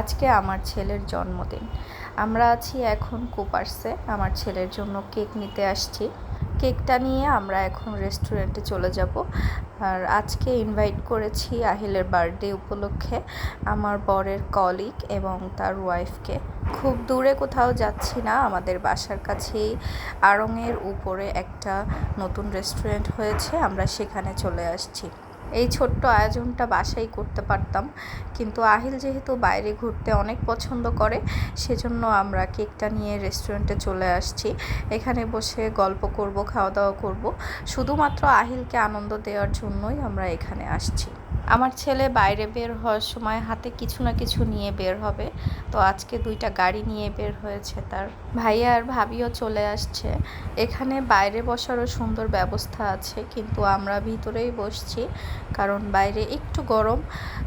আজকে আমার ছেলের জন্মদিন। আমরা আছি এখন কুপার্সে। আমার ছেলের জন্য কেক নিতে আসছি। কেকটা নিয়ে আমরা এখন রেস্টুরেন্টে চলে যাব। আর আজকে ইনভাইট করেছি আহিলের বার্থডে উপলক্ষে আমার বরের কলিগ এবং তার ওয়াইফকে খুব দূরে কোথাও যাচ্ছি না, আমাদের বাসার কাছেই আড়ংয়ের উপরে একটা নতুন রেস্টুরেন্ট হয়েছে, আমরা সেখানে চলে আসছি। এই ছোট্ট আয়োজনটা বাসাই করতে পারতাম। কিন্তু আহিল যেহেতু বাইরে ঘুরতে অনেক পছন্দ করে, সেজন্য আমরা কেকটা নিয়ে রেস্টুরেন্টে চলে আসছি। এখানে বসে গল্প করব, খাওয়া দাওয়া করব। শুধুমাত্র আহিলকে আনন্দ দেওয়ার জন্যই আমরা এখানে আসছি। আমার ছেলে বাইরে বের হওয়ার সময় হাতে কিছু না কিছু নিয়ে বের হবে। তো আজকে দুইটা গাড়ি নিয়ে বের হয়েছে তার। ভাইয়া আর ভাবিও চলে আসছে। এখানে বাইরে বসারও সুন্দর ব্যবস্থা আছে, কিন্তু আমরা ভিতরেই বসছি, কারণ বাইরে একটু গরম।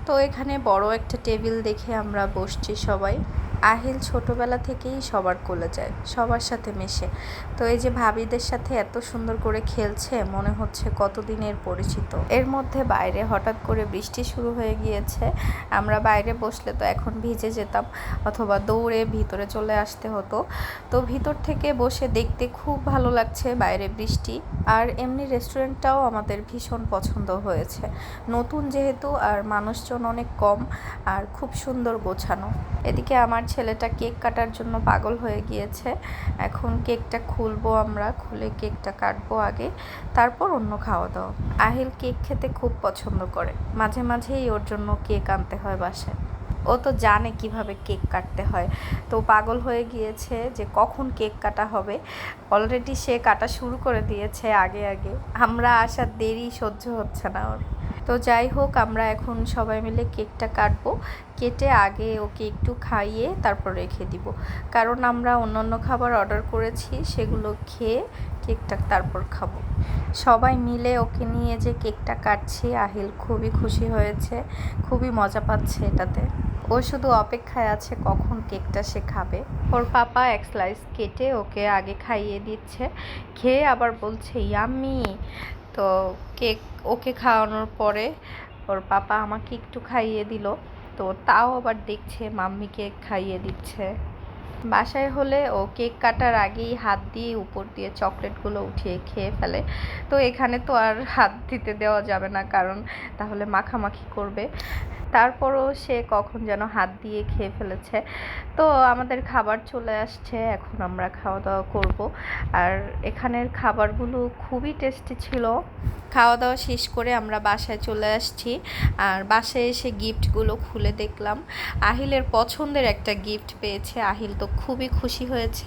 তো এখানে বড় একটা টেবিল দেখে আমরা বসছি সবাই। আহিল ছোটবেলা থেকেই সবার কোলে যায়, সবার সাথে মেশে। তো এই যে ভাবিদের সাথে এত সুন্দর করে খেলছে, মনে হচ্ছে কতদিনের পরিচিত। এর মধ্যে বাইরে হঠাৎ করে বৃষ্টি শুরু হয়ে গিয়েছে, আমরা বাইরে বসলে তো এখন ভিজে যেতাম, অথবা দৌড়ে ভিতরে চলে আসতে হতো। তো ভিতর থেকে বসে দেখতে খুব ভালো লাগছে বাইরে বৃষ্টি, আর এমনি রেস্টুরেন্টটাও আমাদের ভীষণ পছন্দ হয়েছে। নতুন যেহেতু, আর মানুষজন অনেক কম, আর খুব সুন্দর গোছানো। এদিকে আমার ছেলেটা কেক কাটার জন্য পাগল হয়ে গিয়েছে। এখন কেকটা খুলবো আমরা, খুলে কেকটা কাটবো আগে, তারপর অন্য খাওয়া দাওয়া। আহিল কেক খেতে খুব পছন্দ করে। মাঝে মাঝেই ওর জন্য কেক আনতে হয় বাসায়। ও তো জানে কীভাবে কেক কাটতে হয়। তো পাগল হয়ে গিয়েছে যে কখন কেক কাটা হবে। অলরেডি সে কাটা শুরু করে দিয়েছে আগে আগে। আমরা আসার দেরি সহ্য হচ্ছে না ওর। তো যাই হোক, আমরা এখন সবাই মিলে কেকটা কাটবো। কেটে আগে ওকে একটু খাইয়ে তারপর রেখে দিব। কারণ আমরা অন্যান্য খাবার অর্ডার করেছি, সেগুলো খেয়ে কেকটা তারপর খাব। সবাই মিলে ওকে নিয়ে যে কেকটা কাটছি, আহিল খুবই খুশি হয়েছে, খুবই মজা পাচ্ছে এটাতে। ও শুধু অপেক্ষায় আছে কখন কেকটা সে খাবে। ওর পাপা এক স্লাইস কেটে ওকে আগে খাইয়ে দিচ্ছে। খেয়ে আবার বলছে ইয়াম্মি তো কেক ওকে খাওয়ানোর পরে ওর পাপা আমাকে একটু খাইয়ে দিল। তো তাও আবার দেখছে মাম্মি কেক খাইয়ে দিচ্ছে। বাসায় হলে ও কেক কাটার আগেই হাত দিয়ে উপর দিয়ে চকলেটগুলো উঠিয়ে খেয়ে ফেলে। তো এখানে তো আর হাত দিতে দেওয়া যাবে না, কারণ তাহলে মাখামাখি করবে। তারপরও সে কখন যেন হাত দিয়ে খেয়ে ফেলেছে। তো আমাদের খাবার চলে আসছে, এখন আমরা খাওয়া দাওয়া করব। আর এখানের খাবারগুলো খুবই টেস্টি ছিল। খাওয়া দাওয়া শেষ করে আমরা বাসায় চলে আসছি। আর বাসায় এসে গিফটগুলো খুলে দেখলাম। আহিলের পছন্দের একটা গিফট পেয়েছে। আহিল তো খুবই খুশি হয়েছে।